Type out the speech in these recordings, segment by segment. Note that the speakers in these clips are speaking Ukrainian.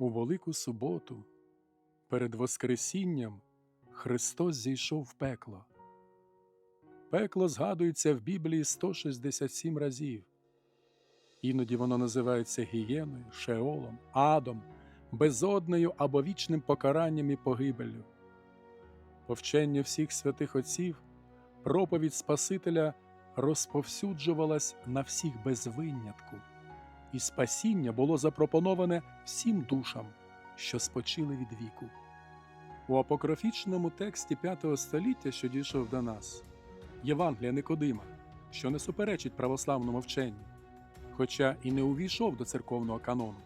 У Велику суботу, перед Воскресінням, Христос зійшов в пекло. Пекло згадується в Біблії 167 разів. Іноді воно називається гієною, шеолом, адом, безоднею або вічним покаранням і погибеллю. Повчення всіх святих отців, проповідь Спасителя розповсюджувалась на всіх без винятку, і спасіння було запропоноване всім душам, що спочили від віку. У апокрофічному тексті V століття, що дійшов до нас, Євангелія Никодима, що не суперечить православному вченню, хоча і не увійшов до церковного канону,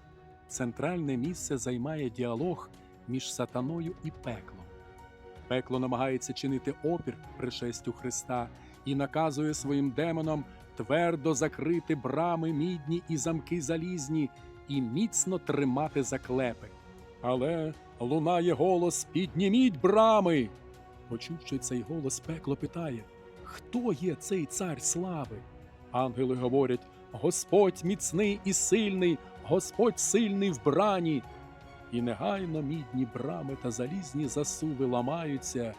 центральне місце займає діалог між сатаною і пеклом. Пекло намагається чинити опір пришестю Христа і наказує своїм демонам твердо закрити брами мідні і замки залізні і міцно тримати заклепи. Але лунає голос Підніміть брами. Почувши цей голос, пекло питає Хто є цей цар слави? Ангели говорять Господь міцний і сильний, Господь сильний в брані. І негайно мідні брами та залізні засуви ламаються,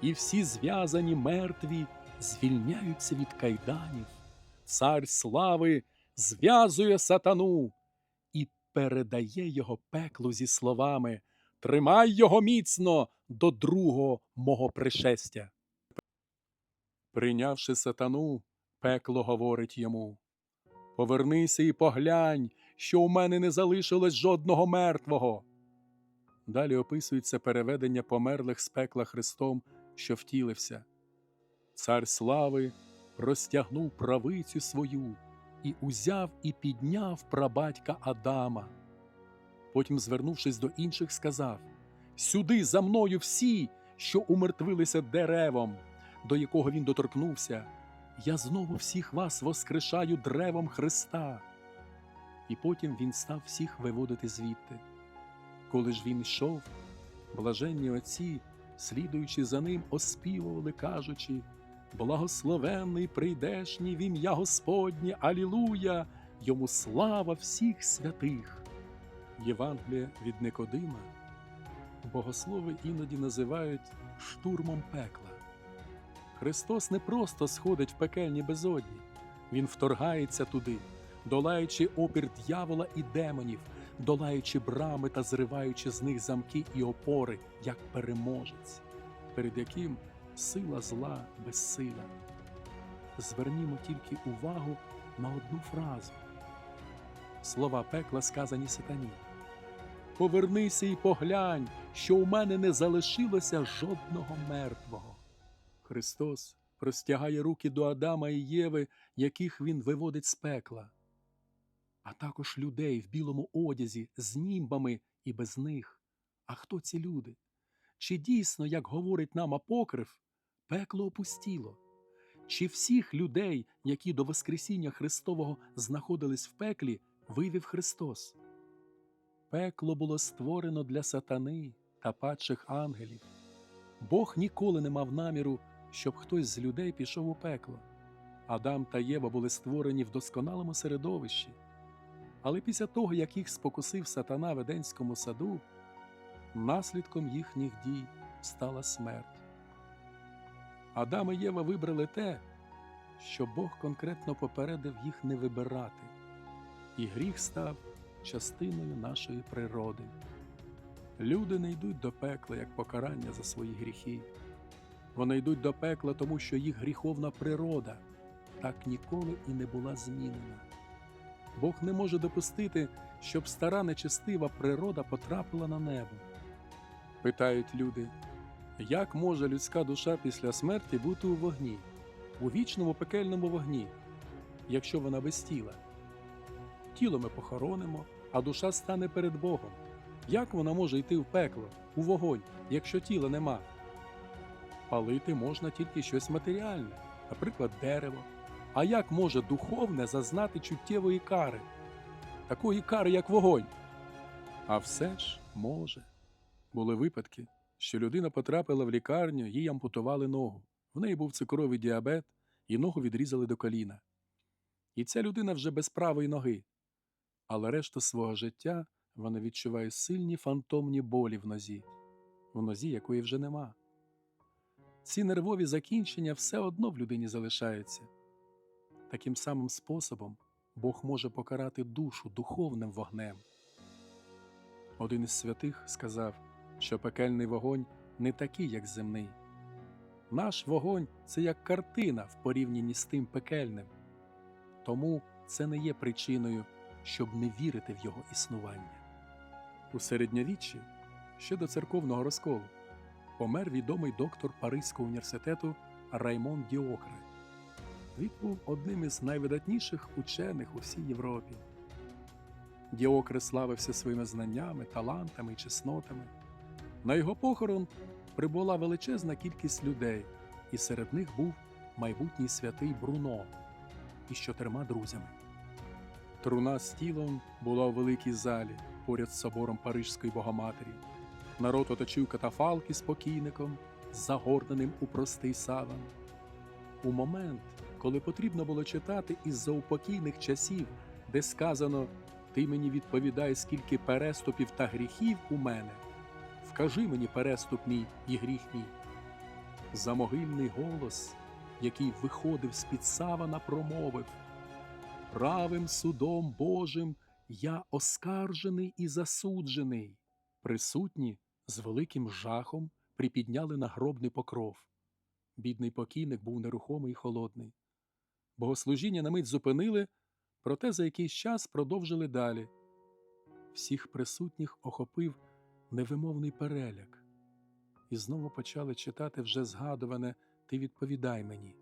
і всі зв'язані мертві звільняються від кайданів. Цар слави зв'язує сатану і передає його пеклу зі словами Тримай його міцно до другого мого пришестя. Прийнявши сатану, пекло говорить йому Повернися і поглянь, що у мене не залишилось жодного мертвого. Далі описується переведення померлих з пекла Христом, що втілився. Цар слави розтягнув правицю свою і узяв і підняв прабатька Адама. Потім, звернувшись до інших, сказав Сюди за мною всі, що умертвилися деревом, до якого він доторкнувся. Я знову всіх вас воскрешаю древом Христа. І потім він став всіх виводити звідти. Коли ж він йшов, блаженні отці, слідуючи за ним, оспівували, кажучи Благословенний прийдешній в ім'я Господнє, Алілуя! Йому слава всіх святих. Євангелія від Никодима богослови іноді називають штурмом пекла. Христос не просто сходить в пекельні безодні, Він вторгається туди, долаючи опір дьявола і демонів, долаючи брами та зриваючи з них замки і опори, як переможець, перед яким сила зла безсила. Звернімо тільки увагу на одну фразу. Слова пекла сказані сатані. Повернися і поглянь, що у мене не залишилося жодного мертвого. Христос простягає руки до Адама і Єви, яких він виводить з пекла, а також людей в білому одязі з німбами і без них. А хто ці люди? Чи дійсно, як говорить нам апокриф, пекло опустіло? Чи всіх людей, які до Воскресіння Христового знаходились в пеклі, вивів Христос? Пекло було створено для сатани та падших ангелів. Бог ніколи не мав наміру, щоб хтось з людей пішов у пекло. Адам та Єва були створені в досконалому середовищі. Але після того, як їх спокусив сатана в Еденському саду, наслідком їхніх дій стала смерть. Адам і Єва вибрали те, що Бог конкретно попередив їх не вибирати, і гріх став частиною нашої природи. Люди не йдуть до пекла як покарання за свої гріхи. Вони йдуть до пекла, тому що їх гріховна природа так ніколи і не була змінена. Бог не може допустити, щоб стара нечестива природа потрапила на небо. Питають люди, як може людська душа після смерті бути у вогні, у вічному пекельному вогні, якщо вона без тіла? Тіло ми похоронимо, а душа стане перед Богом. Як вона може йти в пекло, у вогонь, якщо тіла нема? Палити можна тільки щось матеріальне, наприклад, дерево. А як може духовне зазнати чуттєвої кари, такої кари, як вогонь? А все ж може. Були випадки, що людина потрапила в лікарню, їй ампутували ногу. В неї був цукровий діабет, і ногу відрізали до коліна. І ця людина вже без правої ноги, але решту свого життя вона відчуває сильні фантомні болі в нозі, в нозі якої вже нема. Ці нервові закінчення все одно в людині залишаються. Таким самим способом Бог може покарати душу духовним вогнем. Один із святих сказав, що пекельний вогонь не такий, як земний. Наш вогонь це як картина в порівнянні з тим пекельним. Тому це не є причиною, щоб не вірити в його існування. У середньовіччі, ще до церковного розколу, помер відомий доктор Паризького університету Раймон Діокре. Він був одним із найвидатніших учених у всій Європі. Діокре славився своїми знаннями, талантами і чеснотами. На його похорон прибула величезна кількість людей, і серед них був майбутній святий Бруно із чотирма друзями. Труна з тілом була у великій залі поряд з собором Парижської Богоматері. Народ оточив катафалки з покійником, загорненим у простий саван. У момент, коли потрібно було читати із заупокійних часів, де сказано Ти мені відповідай, скільки переступів та гріхів у мене, вкажи мені переступ мій і гріх мій. Замогильний голос, який виходив з-під савана, промовив Правим судом Божим я оскаржений і засуджений. Присутні з великим жахом припідняли нагробний покров. Бідний покійник був нерухомий і холодний. Богослужіння на мить зупинили, проте за якийсь час продовжили далі. Всіх присутніх охопив невимовний переляк, і знову почали читати вже згадуване Ти відповідай мені.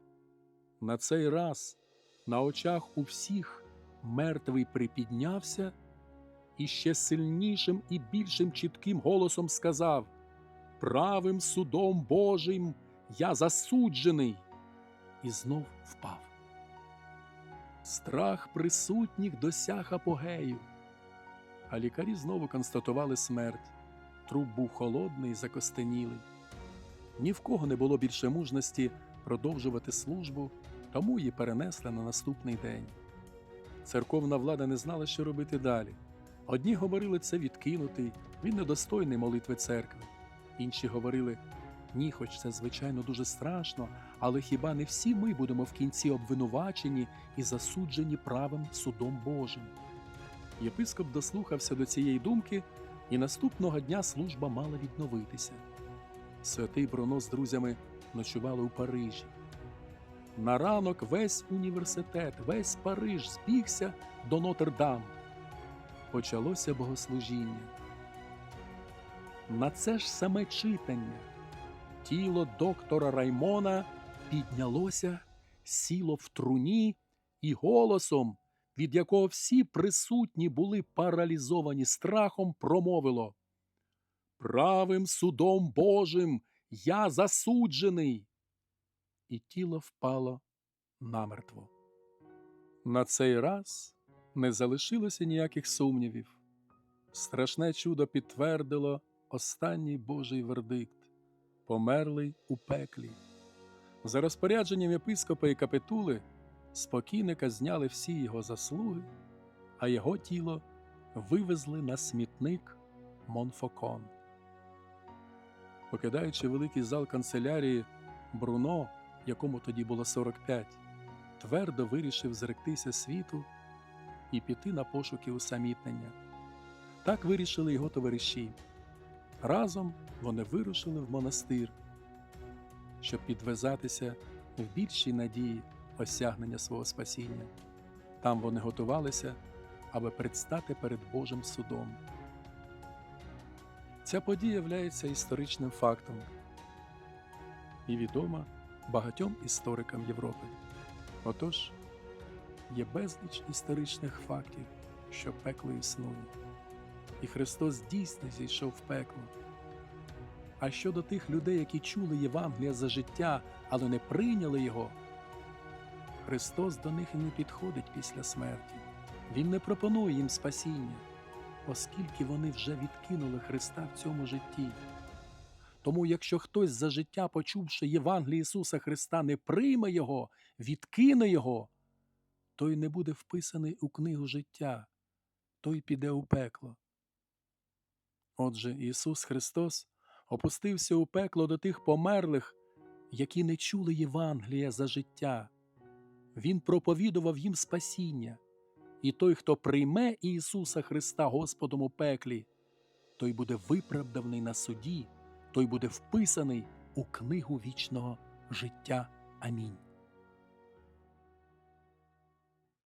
На цей раз на очах у всіх мертвий припіднявся і ще сильнішим і більшим чітким голосом сказав Правим судом Божим я засуджений, і знов впав. Страх присутніх досяг апогею, а лікарі знову констатували смерть. Труп був холодний закостенілий. Ні в кого не було більше мужності продовжувати службу, тому її перенесли на наступний день. Церковна влада не знала, що робити далі. Одні говорили це відкинутий, він недостойний молитви церкви. Інші говорили ні, хоч це, звичайно, дуже страшно, але хіба не всі ми будемо в кінці обвинувачені і засуджені правим судом Божим? Єпископ дослухався до цієї думки, і наступного дня служба мала відновитися. Святий Бруно з друзями ночували у Парижі. На ранок весь університет, весь Париж збігся до Нотр-Дам. Почалося богослужіння. На це ж саме читання тіло доктора Раймона піднялося, сіло в труні і голосом, від якого всі присутні були паралізовані страхом, промовило Правим судом Божим я засуджений. І тіло впало намертво. На цей раз не залишилося ніяких сумнівів. Страшне чудо підтвердило останній Божий вердикт померлий у пеклі. За розпорядженням єпископа і капитули спокійника зняли всі його заслуги, а його тіло вивезли на смітник Монфокон. Покидаючи великий зал канцелярії, Бруно, якому тоді було 45, твердо вирішив зректися світу і піти на пошуки усамітнення. Так вирішили його товариші. Разом вони вирушили в монастир, щоб підвязатися в більшій надії осягнення свого спасіння. Там вони готувалися, аби предстати перед Божим судом. Ця подія є історичним фактом і відома багатьом історикам Європи. Отож, є безліч історичних фактів, що пекло існує, і Христос дійсно зійшов в пекло. А щодо тих людей, які чули Євангелія за життя, але не прийняли його, Христос до них і не підходить після смерті. Він не пропонує їм спасіння, оскільки вони вже відкинули Христа в цьому житті. Тому, якщо хтось за життя, почувши Євангеліє Ісуса Христа, не прийме Його, відкине Його, той не буде вписаний у книгу життя, той піде у пекло. Отже, Ісус Христос опустився у пекло до тих померлих, які не чули Євангелія за життя. Він проповідував їм спасіння, і той, хто прийме Ісуса Христа Господом у пеклі, той буде виправданий на суді, той буде вписаний у книгу вічного життя. Амінь.